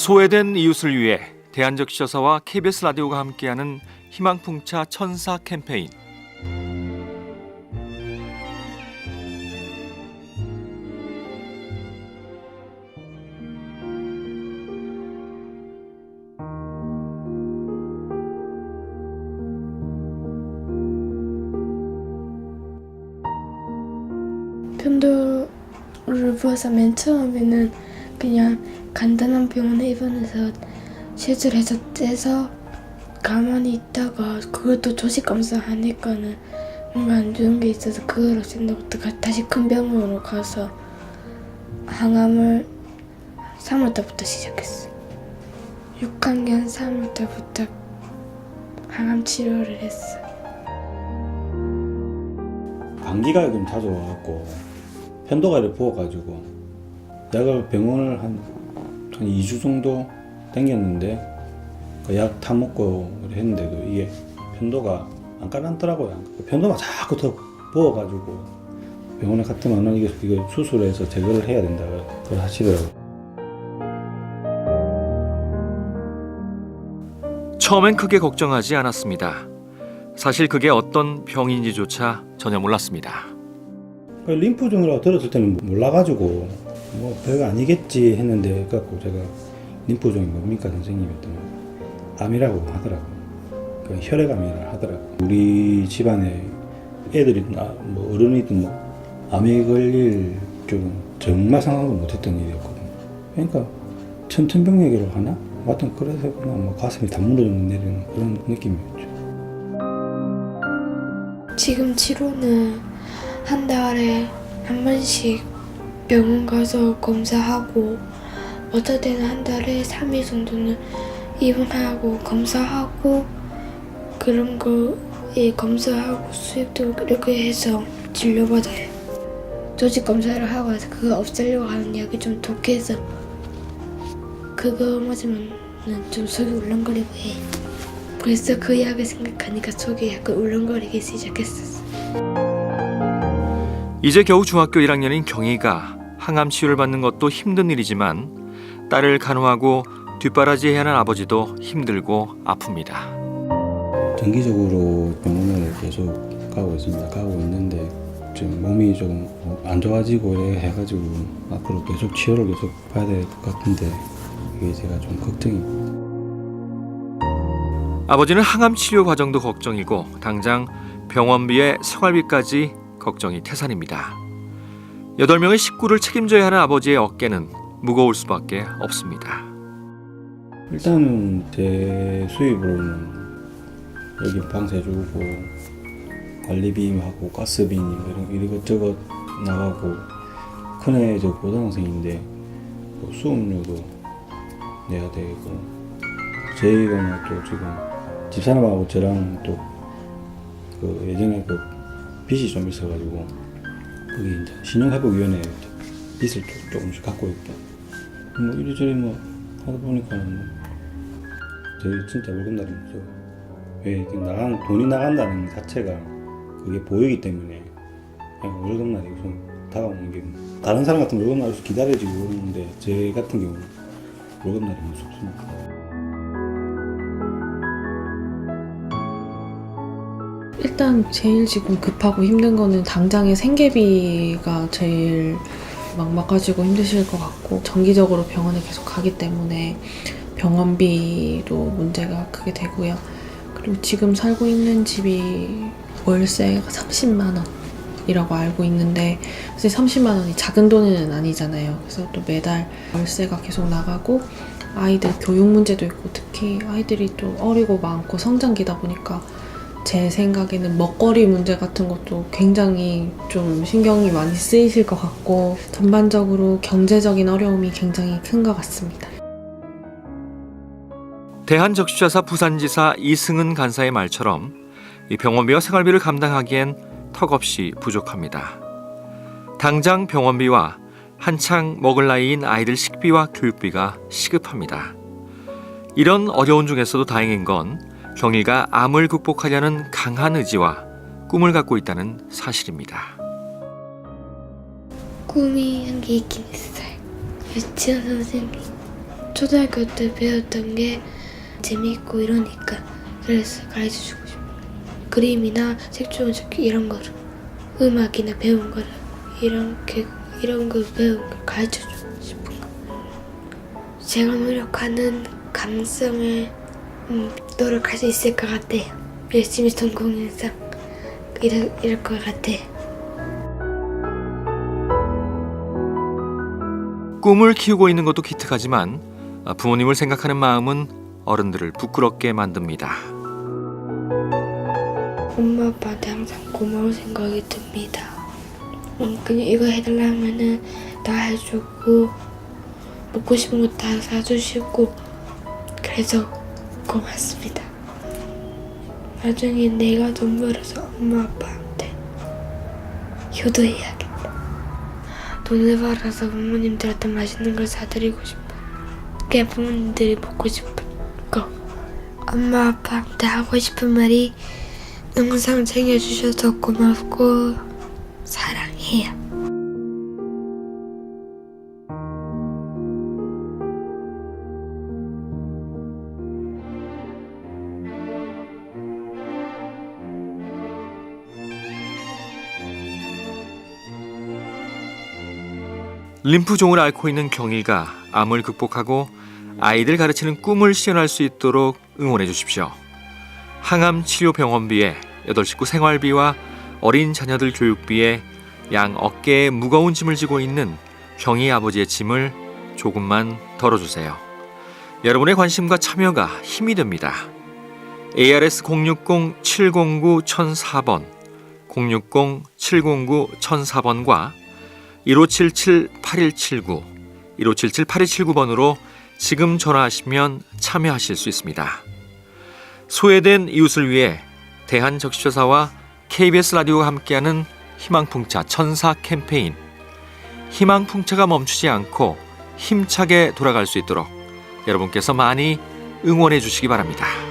소외된 이웃을 위해 대한적시여사와 KBS 라디오가 함께하는 희망풍차 천사 캠페인. 편도를 부어서 맨 처음에는 그냥 간단한 병원에 입원해서 시술해서 떼서 가만히 있다가 그것도 조직 검사 하니까는 뭔가 안 좋은 게 있어서 그걸 가- 다시 큰 병원으로 가서 항암을 3월 달부터 시작했어. 6학년 3월 달부터 항암 치료를 했어. 감기가 좀 자주 와갖고 편도가를 부어가지고 약을 병원을 한, 한 2주 정도 땡겼는데 그 약 다 먹고 했는데도 이게 편도가 안 깔았더라고요. 편도가 자꾸 더 부어가지고 병원에 갔더만은 이게, 이거 수술해서 제거를 해야 된다고 그걸 하시더라고요. 처음엔 크게 걱정하지 않았습니다. 사실 그게 어떤 병인지조차 전혀 몰랐습니다. 그 림프종이라고 들었을 때는 몰라가지고 뭐 별거 아니겠지 했는데 갖고 제가 림프종이 뭡니까 선생님 했더니 암이라고 하더라고. 그 혈액암이라 하더라고. 우리 집안에 애들이 뭐 어른이든 뭐 암에 걸릴 좀 정말 상상도 못했던 일이었거든 그러니까 천천병력이라고 하나? 하여튼 그래서 그냥 뭐 가슴이 다 무너져 내리는 그런 느낌이었죠. 지금 치료는 한 달에 한 번씩 병원 가서 검사하고 어떨 때는 한 달에 3일 정도는 입원하고 검사하고 그런 거에 검사하고 수액도 이렇게 해서 진료받아요. 조직 검사를 하고 나서 그거 없애려고 하는 약이 좀 독해서 그거 맞으면 좀 속이 울렁거리고 해. 그래서 그 약을 생각하니까 속이 약간 울렁거리기 시작했었어. 이제 겨우 중학교 1학년인 경희가 항암 치료를 받는 것도 힘든 일이지만 딸을 간호하고 뒷바라지해야 하는 아버지도 힘들고 아픕니다. 정기적으로 병원을 계속 가고 있습니다. 가고 있는데 지금 몸이 좀안 좋아지고 이래 해가지고 앞으로 계속 치료를 계속 봐야 될 것 같은데 이게 제가 좀 걱정입니다. 아버지는 항암 치료 과정도 걱정이고 당장 병원비에 생활비까지 걱정이 태산입니다. 8명의 식구를 책임져야 하는 아버지의 어깨는 무거울 수밖에 없습니다. 일단은 제 수입으로는 여기 방세 주고 관리비하고 가스비 이런 이것저것 나가고 큰애 저 고등학생인데 뭐 수업료도 내야 되고 저희가 또 지금 집사람하고 저랑 또 그 예전에 그 빚이 좀 있어가지고 거기 이제 신용회복위원회 빚을 조- 조금씩 갖고 있고 뭐 이리저리 뭐 하다 보니까 뭐 저희 진짜 월급날이 무서워. 왜 돈이 나간다는 것 자체가 그게 보이기 때문에 월급날이 우선 다가오는 게 다른 사람 같은 월급날 을 기다려지고 그러는데 제 같은 경우는 월급날이 무섭습니다. 일단 제일 지금 급하고 힘든 거는 당장의 생계비가 제일 막막하시고 힘드실 것 같고 정기적으로 병원에 계속 가기 때문에 병원비로 문제가 크게 되고요. 그리고 지금 살고 있는 집이 월세가 30만 원이라고 알고 있는데 사실 30만 원이 작은 돈은 아니잖아요. 그래서 또 매달 월세가 계속 나가고 아이들 교육 문제도 있고 특히 아이들이 또 어리고 많고 성장기다 보니까 제 생각에는 먹거리 문제 같은 것도 굉장히 좀 신경이 많이 쓰이실 것 같고 전반적으로 경제적인 어려움이 굉장히 큰 것 같습니다. 대한적시자사 부산지사 이승은 간사의 말처럼 이 병원비와 생활비를 감당하기엔 턱없이 부족합니다. 당장 병원비와 한창 먹을 나이인 아이들 식비와 교육비가 시급합니다. 이런 어려운 중에서도 다행인 건 경희가 암을 극복하려는 강한 의지와 꿈을 갖고 있다는 사실입니다. 꿈이 한 게 있긴 있어요. 유치원 선생님. 초등학교 때 배웠던 게 재미있고 이러니까 그래서 가르쳐주고 싶어. 그림이나 색조원 이런 거를 음악이나 배운 거를 이렇게 이런 걸 배운 걸 가르쳐주고 싶은 거. 제가 노력하는 가능성을 음, 노력할 수 있을 것 같아요. 열심히 성공해서 이럴, 이럴 것 같아요. 꿈을 키우고 있는 것도 기특하지만 아, 부모님을 생각하는 마음은 어른들을 부끄럽게 만듭니다. 엄마 아빠한테 항상 고마운 생각이 듭니다. 음, 그냥 이거 해달라면은 다 해주고 먹고 싶은 거 다 사주시고 그래서 고맙습니다. 나중에 내가 돈 벌어서 엄마 아빠한테 효도해야겠다. 돈을 벌어서 부모님들한테 맛있는 걸 사드리고 싶어. 그게 부모님들이 먹고 싶은 거. 엄마 아빠한테 하고 싶은 말이 항상 챙겨주셔서 고맙고 사랑해요. 림프종을 앓고 있는 경일가 암을 극복하고 아이들 가르치는 꿈을 실현할 수 있도록 응원해 주십시오. 항암 치료 병원비에 여덟 식구 생활비와 어린 자녀들 교육비에 양 어깨에 무거운 짐을 지고 있는 경희 아버지의 짐을 조금만 덜어주세요. 여러분의 관심과 참여가 힘이 됩니다. ARS 060-709-1004번, 060-709-1004번과 1577-8179, 1577-8279번으로 지금 전화하시면 참여하실 수 있습니다. 소외된 이웃을 위해 대한적시조사와 KBS 라디오가 함께하는 희망풍차 천사 캠페인 희망풍차가 멈추지 않고 힘차게 돌아갈 수 있도록 여러분께서 많이 응원해 주시기 바랍니다.